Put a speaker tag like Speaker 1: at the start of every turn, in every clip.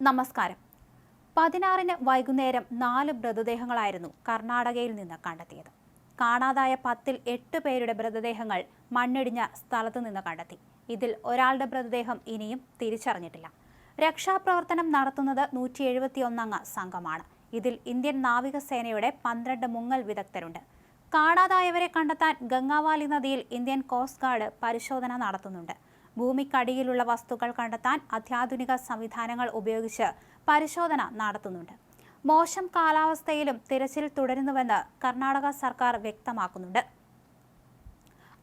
Speaker 1: നമസ്കാരം. പതിനാറിന് വൈകുന്നേരം നാല് മൃതദേഹങ്ങളായിരുന്നു കർണാടകയിൽ നിന്ന് കണ്ടെത്തിയത്. കാണാതായ പത്തിൽ എട്ട് പേരുടെ മൃതദേഹങ്ങൾ മണ്ണിടിഞ്ഞ സ്ഥലത്തു നിന്ന് കണ്ടെത്തി. ഇതിൽ ഒരാളുടെ മൃതദേഹം ഇനിയും തിരിച്ചറിഞ്ഞിട്ടില്ല. രക്ഷാപ്രവർത്തനം നടത്തുന്നത് നൂറ്റി എഴുപത്തിയൊന്നംഗ സംഘമാണ്. ഇതിൽ ഇന്ത്യൻ നാവികസേനയുടെ പന്ത്രണ്ട് മുങ്ങൽ വിദഗ്ധരുണ്ട്. കാണാതായവരെ കണ്ടെത്താൻ ഗംഗാവാലി നദിയിൽ ഇന്ത്യൻ കോസ്റ്റ് ഗാർഡ് പരിശോധന നടത്തുന്നുണ്ട്. ഭൂമിക്കടിയിലുള്ള വസ്തുക്കൾ കണ്ടെത്താൻ അത്യാധുനിക സംവിധാനങ്ങൾ ഉപയോഗിച്ച് പരിശോധന നടത്തുന്നുണ്ട്. മോശം കാലാവസ്ഥയിലും തിരച്ചിൽ തുടരുന്നുവെന്ന് കർണാടക സർക്കാർ വ്യക്തമാക്കുന്നുണ്ട്.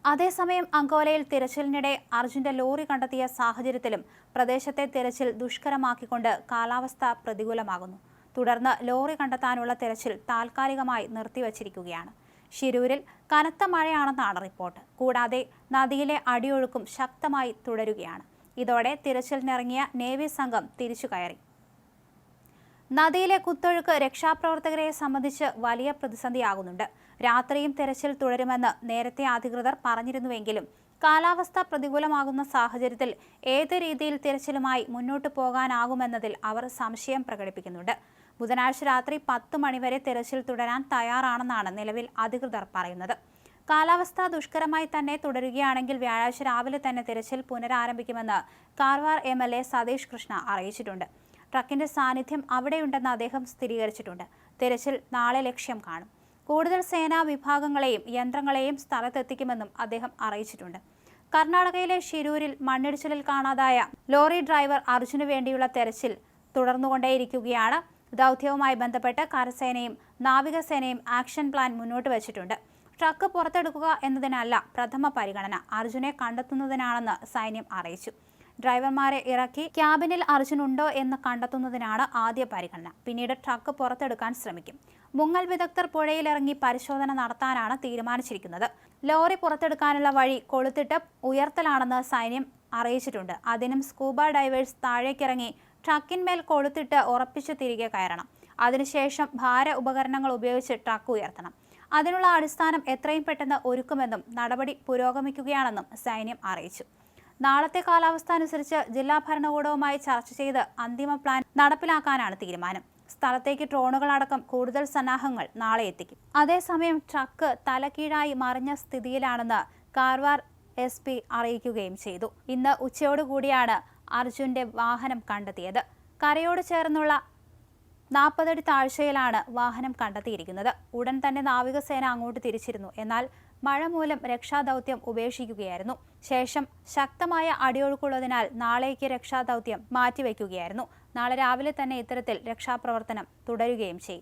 Speaker 1: അതേസമയം അങ്കോലയിൽ തിരച്ചിലിനിടെ അർജുന്റെ ലോറി കണ്ടെത്തിയ സാഹചര്യത്തിലും പ്രദേശത്തെ തിരച്ചിൽ ദുഷ്കരമാക്കിക്കൊണ്ട് കാലാവസ്ഥ പ്രതികൂലമാകുന്നു. തുടർന്ന് ലോറി കണ്ടെത്താനുള്ള തിരച്ചിൽ താൽക്കാലികമായി നിർത്തിവച്ചിരിക്കുകയാണ്. ഷിരൂരിൽ കനത്ത മഴയാണെന്നാണ് റിപ്പോർട്ട്. കൂടാതെ നദിയിലെ അടിയൊഴുക്കും ശക്തമായി തുടരുകയാണ്. ഇതോടെ തിരച്ചിലിനിറങ്ങിയ നേവി സംഘം തിരിച്ചു കയറി. നദിയിലെ കുത്തൊഴുക്ക് രക്ഷാപ്രവർത്തകരെ സംബന്ധിച്ച് വലിയ പ്രതിസന്ധിയാകുന്നുണ്ട്. രാത്രിയും തെരച്ചിൽ തുടരുമെന്ന് നേരത്തെ അധികൃതർ പറഞ്ഞിരുന്നുവെങ്കിലും കാലാവസ്ഥ പ്രതികൂലമാകുന്ന സാഹചര്യത്തിൽ ഏത് രീതിയിൽ തിരച്ചിലുമായി മുന്നോട്ടു പോകാനാകുമെന്നതിൽ അവർ സംശയം പ്രകടിപ്പിക്കുന്നുണ്ട്. ബുധനാഴ്ച രാത്രി പത്ത് മണിവരെ തിരച്ചിൽ തുടരാൻ തയ്യാറാണെന്നാണ് നിലവിൽ അധികൃതർ പറയുന്നത്. കാലാവസ്ഥ ദുഷ്കരമായി തന്നെ തുടരുകയാണെങ്കിൽ വ്യാഴാഴ്ച രാവിലെ തന്നെ തിരച്ചിൽ പുനരാരംഭിക്കുമെന്ന് Karwar M L A Satish Krishna അറിയിച്ചിട്ടുണ്ട്. ട്രക്കിന്റെ സാന്നിധ്യം അവിടെയുണ്ടെന്ന് അദ്ദേഹം സ്ഥിരീകരിച്ചിട്ടുണ്ട്. തിരച്ചിൽ നാളെ ലക്ഷ്യം കാണും. കൂടുതൽ സേനാ വിഭാഗങ്ങളെയും യന്ത്രങ്ങളെയും സ്ഥലത്തെത്തിക്കുമെന്നും അദ്ദേഹം അറിയിച്ചിട്ടുണ്ട്. കർണാടകയിലെ ഷിരൂരിൽ മണ്ണിടിച്ചിലിൽ കാണാതായ ലോറി ഡ്രൈവർ അർജുനു വേണ്ടിയുള്ള തെരച്ചിൽ തുടർന്നുകൊണ്ടേയിരിക്കുകയാണ്. ദൗത്യവുമായി ബന്ധപ്പെട്ട് കരസേനയും നാവികസേനയും ആക്ഷൻ പ്ലാൻ മുന്നോട്ട് വച്ചിട്ടുണ്ട്. ട്രക്ക് പുറത്തെടുക്കുക എന്നതിനല്ല പ്രഥമ പരിഗണന. അർജുനെ കണ്ടെത്തുന്നതിനാണെന്ന് സൈന്യം അറിയിച്ചു. ഡ്രൈവർമാരെ ഇറക്കി ക്യാബിനിൽ അർജുൻ ഉണ്ടോ എന്ന് കണ്ടെത്തുന്നതിനാണ് ആദ്യ പരിഗണന. പിന്നീട് ട്രക്ക് പുറത്തെടുക്കാൻ ശ്രമിക്കും. മുങ്ങൽ വിദഗ്ധർ പുഴയിലിറങ്ങി പരിശോധന നടത്താനാണ് തീരുമാനിച്ചിരിക്കുന്നത്. ലോറി പുറത്തെടുക്കാനുള്ള വഴി കൊളുത്തിട്ട് ഉയർത്തലാണെന്ന് സൈന്യം അറിയിച്ചിട്ടുണ്ട്. അതിനും സ്കൂബ ഡൈവേഴ്സ് താഴേക്കിറങ്ങി ട്രക്കിന്മേൽ കൊളുത്തിട്ട് ഉറപ്പിച്ച് തിരികെ കയറണം. അതിനുശേഷം ഭാര ഉപകരണങ്ങൾ ഉപയോഗിച്ച് ട്രക്ക് ഉയർത്തണം. അതിനുള്ള അടിസ്ഥാനം എത്രയും പെട്ടെന്ന് ഒരുക്കുമെന്നും നടപടി പുരോഗമിക്കുകയാണെന്നും സൈന്യം അറിയിച്ചു. നാളത്തെ കാലാവസ്ഥ അനുസരിച്ച് ജില്ലാ ഭരണകൂടവുമായി ചർച്ച ചെയ്ത് അന്തിമ പ്ലാൻ നടപ്പിലാക്കാനാണ് തീരുമാനം. സ്ഥലത്തേക്ക് ഡ്രോണുകളടക്കം കൂടുതൽ സന്നാഹങ്ങൾ നാളെ എത്തിക്കും. അതേസമയം ട്രക്ക് തലകീഴായി മറിഞ്ഞ സ്ഥിതിയിലാണെന്ന് കാർവാർ എസ് അറിയിക്കുകയും ചെയ്തു. ഇന്ന് ഉച്ചയോടുകൂടിയാണ് അർജുന്റെ വാഹനം കണ്ടെത്തിയത്. കരയോട് ചേർന്നുള്ള നാൽപ്പതടി താഴ്ചയിലാണ് വാഹനം കണ്ടെത്തിയിരിക്കുന്നത്. ഉടൻ തന്നെ നാവികസേന അങ്ങോട്ട് തിരിച്ചിരുന്നു. എന്നാൽ മഴ മൂലം രക്ഷാദൗത്യം ഉപേക്ഷിക്കുകയായിരുന്നു. ശേഷം ശക്തമായ അടിയൊഴുക്കുള്ളതിനാൽ നാളേക്ക് രക്ഷാദൗത്യം മാറ്റിവെക്കുകയായിരുന്നു. നാളെ രാവിലെ തന്നെ ഇത്തരത്തിൽ രക്ഷാപ്രവർത്തനം തുടരുകയും ചെയ്യും.